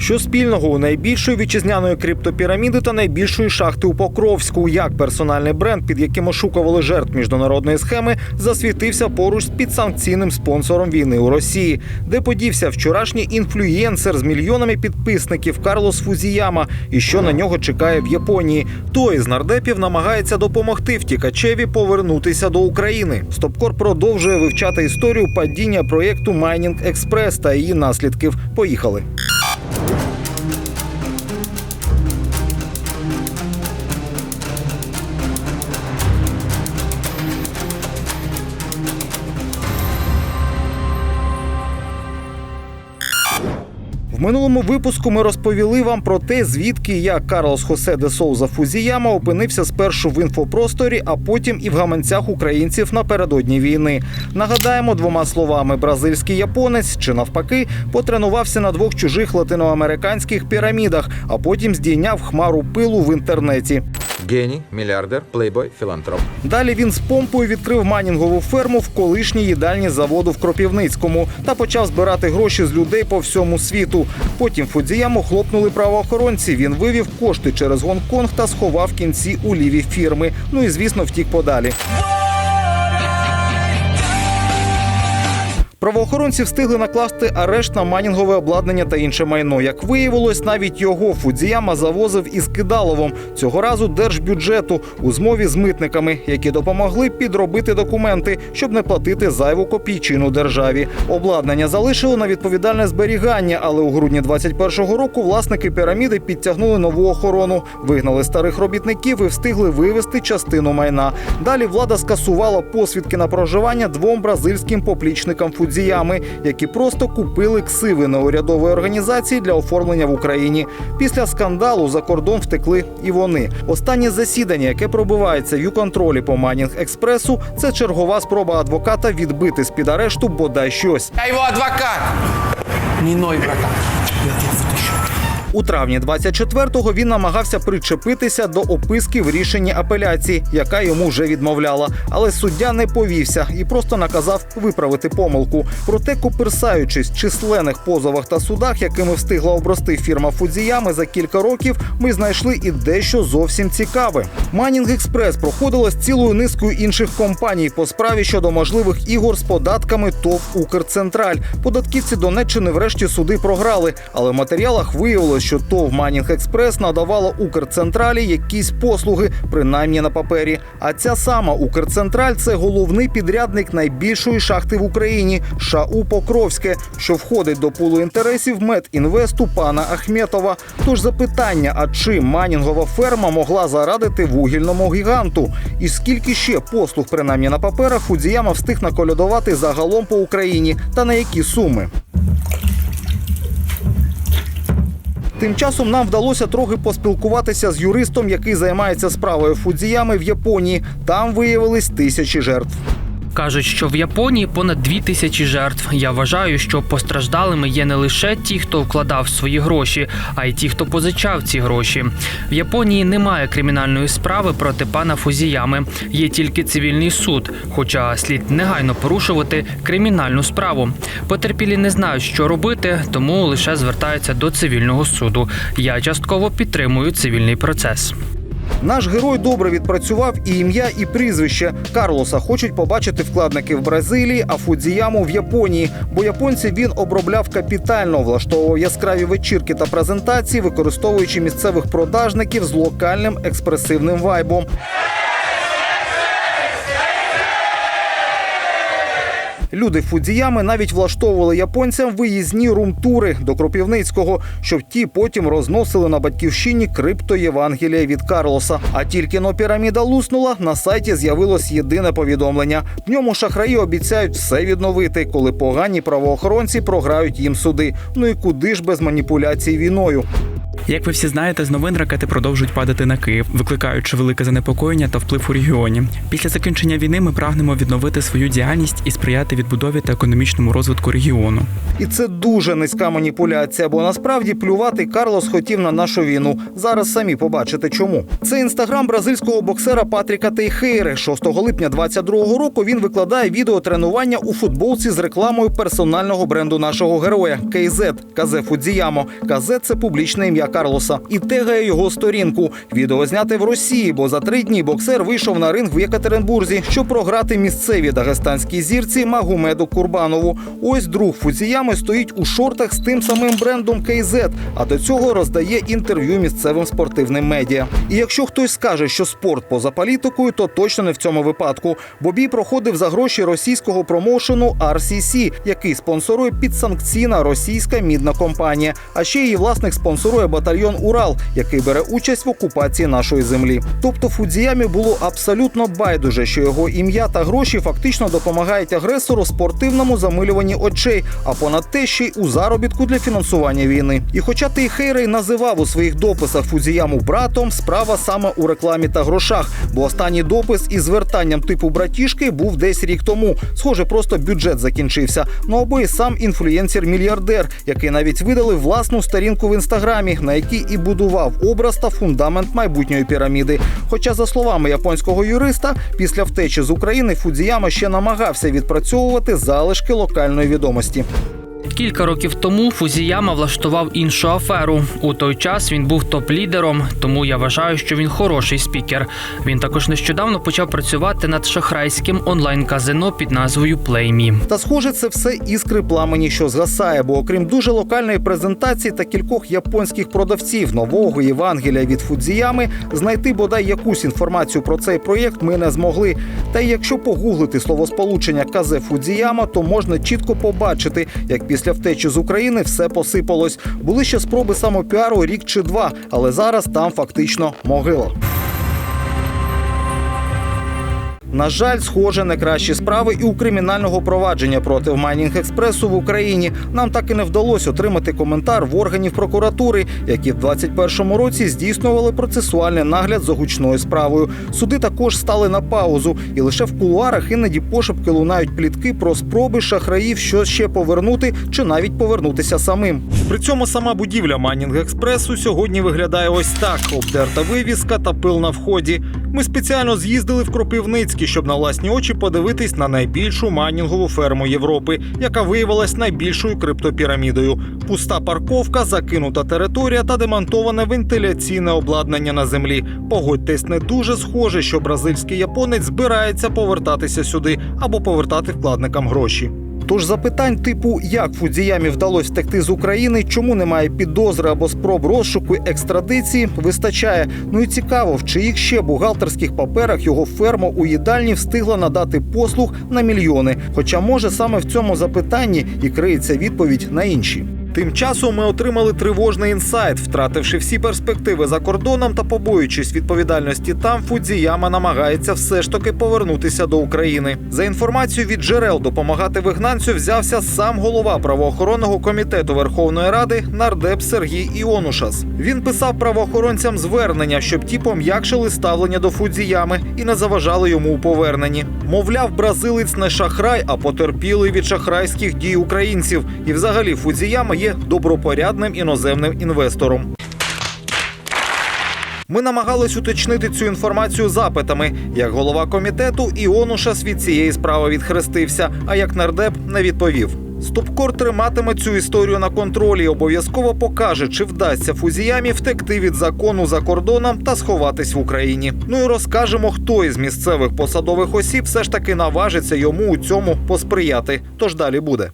Що спільного у найбільшої вітчизняної криптопіраміди та найбільшої шахти у Покровську? Як персональний бренд, під яким ошукували жертв міжнародної схеми, засвітився поруч з підсанкційним спонсором війни у Росії, де подівся вчорашній інфлюєнсер з мільйонами підписників Карлос Фузіяма, і що на нього чекає в Японії. Той з нардепів намагається допомогти втікачеві повернутися до України. Стопкор продовжує вивчати історію падіння проєкту Майнінг Експрес та її наслідків. Поїхали. Минулому випуску ми розповіли вам про те, звідки я Карлос Хосе де Соуза Фузіяма опинився спершу в інфопросторі, а потім і в гаманцях українців напередодні війни. Нагадаємо двома словами: бразильський японець чи навпаки потренувався на двох чужих латиноамериканських пірамідах, а потім здійняв хмару пилу в інтернеті. Геній, мільярдер, плейбой, філантроп. Далі він з помпою відкрив манінгову ферму в колишній їдальні заводу в Кропівницькому та почав збирати гроші з людей по всьому світу. Потім Фудзіяму хлопнули правоохоронці. Він вивів кошти через Гонконг та сховав кінці у ліві фірми. Ну і звісно, втік подалі. Правоохоронці встигли накласти арешт на манінгове обладнання та інше майно. Як виявилось, навіть його Фудзіяма завозив із Кидаловом цього разу держбюджету у змові з митниками, які допомогли підробити документи, щоб не платити зайву копійчину державі. Обладнання залишили на відповідальне зберігання, але у грудні 21-го року власники піраміди підтягнули нову охорону, вигнали старих робітників і встигли вивезти частину майна. Далі влада скасувала посвідки на проживання двом бразильським поплічникам Фудзіями, які просто купили ксиви неурядової організації для оформлення в Україні. Після скандалу за кордон втекли і вони. Останнє засідання, яке пробивається в юконтролі по Манінг Експресу, це чергова спроба адвоката відбити з під арешту бодай щось. Я його адвокат. Не ной, братан. У травні 24-го він намагався причепитися до описки в рішенні апеляції, яка йому вже відмовляла. Але суддя не повівся і просто наказав виправити помилку. Проте, коперсаючись в численних позовах та судах, якими встигла обрости фірма Фудзіями за кілька років, ми знайшли і дещо зовсім цікаве. Манінг Експрес проходила з цілою низкою інших компаній по справі щодо можливих ігор з податками ТОВ Укрцентраль. Податківці Донеччини врешті суди програли, але в матеріалах виявилось, що ТОВ Манінг Експрес надавала Укрцентралі якісь послуги, принаймні на папері. А ця сама Укрцентраль це головний підрядник найбільшої шахти в Україні ШАУ Покровське, що входить до пулу інтересів медінвесту пана Ахметова. Тож запитання: а чим манінгова ферма могла зарадити вугільному гіганту? І скільки ще послуг, принаймні на паперах, Фудзіяма встиг наколядувати загалом по Україні та на які суми? Тим часом нам вдалося трохи поспілкуватися з юристом, який займається справою Фудзіями в Японії. Там виявились тисячі жертв. Кажуть, що в Японії понад дві тисячі жертв. Я вважаю, що постраждалими є не лише ті, хто вкладав свої гроші, а й ті, хто позичав ці гроші. В Японії немає кримінальної справи проти пана Фузіями. Є тільки цивільний суд, хоча слід негайно порушувати кримінальну справу. Потерпілі не знають, що робити, тому лише звертаються до цивільного суду. Я частково підтримую цивільний процес. Наш герой добре відпрацював і ім'я, і прізвище. Карлоса хочуть побачити вкладники в Бразилії, а Фудзіяму в Японії. Бо японці він обробляв капітально, влаштовував яскраві вечірки та презентації, використовуючи місцевих продажників з локальним експресивним вайбом. Люди Фудзіями навіть влаштовували японцям виїзні румтури до Кропівницького, щоб ті потім розносили на батьківщині крипто Євангелія від Карлоса. А тільки но піраміда луснула, на сайті з'явилось єдине повідомлення. В ньому шахраї обіцяють все відновити, коли погані правоохоронці програють їм суди. Ну і куди ж без маніпуляцій війною. Як ви всі знаєте, з новин ракети продовжують падати на Київ, викликаючи велике занепокоєння та вплив у регіоні. Після закінчення війни ми прагнемо відновити свою діяльність і сприяти відбудові та економічному розвитку регіону. І це дуже низька маніпуляція, бо насправді плювати Карлос хотів на нашу війну. Зараз самі побачите чому. Це інстаграм бразильського боксера Патріка Тейхейри. 6 липня 22-го року він викладає відео тренування у футболці з рекламою персонального бренду нашого героя KZ – Казе Фудзіямо. Казе це публічне ім'я Карлоса. І тегає його сторінку. Відео зняте в Росії, бо за три дні боксер вийшов на ринг в Єкатеринбурзі, щоб програти місцевій дагестанській зірці Магумеду Курбанову. Ось друг Фудзіями стоїть у шортах з тим самим брендом KZ, а до цього роздає інтерв'ю місцевим спортивним медіа. І якщо хтось скаже, що спорт поза політикою, то точно не в цьому випадку. Бо бій проходив за гроші російського промоушену RCC, який спонсорує підсанкційна російська мідна компанія. А ще її власник спонсорує батальйон Урал, який бере участь в окупації нашої землі. Тобто Фудзіямі було абсолютно байдуже, що його ім'я та гроші фактично допомагають агресору спортивному замилюванні очей, а понад те ще й у заробітку для фінансування війни. І хоча Тейхейрей називав у своїх дописах Фудзіяму братом, справа саме у рекламі та грошах, бо останній допис із звертанням типу братішки був десь рік тому. Схоже, просто бюджет закінчився. Ну або і сам інфлюєнсер-мільярдер, який навіть видали власну сторінку в інстаграмі, на якій і будував образ та фундамент майбутньої піраміди. Хоча, за словами японського юриста, після втечі з України Фудзіяма ще намагався відпрацьовувати залишки локальної відомості. Кілька років тому Фузіяма влаштував іншу аферу. У той час він був топ-лідером, тому я вважаю, що він хороший спікер. Він також нещодавно почав працювати над шахрайським онлайн-казино під назвою PlayMe. Та схоже, це все іскри пламені, що згасає. Бо окрім дуже локальної презентації та кількох японських продавців нового Євангелія від Фудзіями, знайти бодай якусь інформацію про цей проєкт ми не змогли. Та й якщо погуглити словосполучення Казе Фудзіяма, то можна чітко побачити, як після втечі з України все посипалось. Були ще спроби самопіару рік чи два, але зараз там фактично могила. На жаль, схоже, не кращі справи і у кримінального провадження проти Майнінг Експресу в Україні. Нам так і не вдалося отримати коментар в органів прокуратури, які в 2021 році здійснювали процесуальний нагляд за гучною справою. Суди також стали на паузу, і лише в кулуарах іноді пошепки лунають плітки про спроби шахраїв щось ще повернути чи навіть повернутися самим. При цьому сама будівля Майнінг Експресу сьогодні виглядає ось так: обдерта вивіска та пил на вході. Ми спеціально з'їздили в Кропивницький, щоб на власні очі подивитись на найбільшу майнінгову ферму Європи, яка виявилась найбільшою криптопірамідою. Пуста парковка, закинута територія та демонтоване вентиляційне обладнання на землі. Погодьтесь, не дуже схоже, що бразильський японець збирається повертатися сюди або повертати вкладникам гроші. Тож запитань типу, як Фудзіямі вдалося втекти з України, чому немає підозри або спроб розшуку екстрадиції, вистачає. Ну і цікаво, в чиїх ще бухгалтерських паперах його ферма у їдальні встигла надати послуг на мільйони. Хоча, може, саме в цьому запитанні і криється відповідь на інші. Тим часом ми отримали тривожний інсайт, втративши всі перспективи за кордоном та побоюючись відповідальності там, Фудзіяма намагається все ж таки повернутися до України. За інформацією від джерел, допомагати вигнанцю взявся сам голова правоохоронного комітету Верховної Ради нардеп Сергій Іонушас. Він писав правоохоронцям звернення, щоб ті пом'якшили ставлення до Фудзіями і не заважали йому у поверненні. Мовляв, бразилець не шахрай, а потерпілий від шахрайських дій українців. І взагалі Фудзіяма є добропорядним іноземним інвестором. Ми намагались уточнити цю інформацію запитами. Як голова комітету, Іонушас від цієї справи відхрестився, а як нардеп не відповів. Стопкор триматиме цю історію на контролі і обов'язково покаже, чи вдасться Фузіямі втекти від закону за кордоном та сховатись в Україні. Ну і розкажемо, хто із місцевих посадових осіб все ж таки наважиться йому у цьому посприяти. Тож далі буде.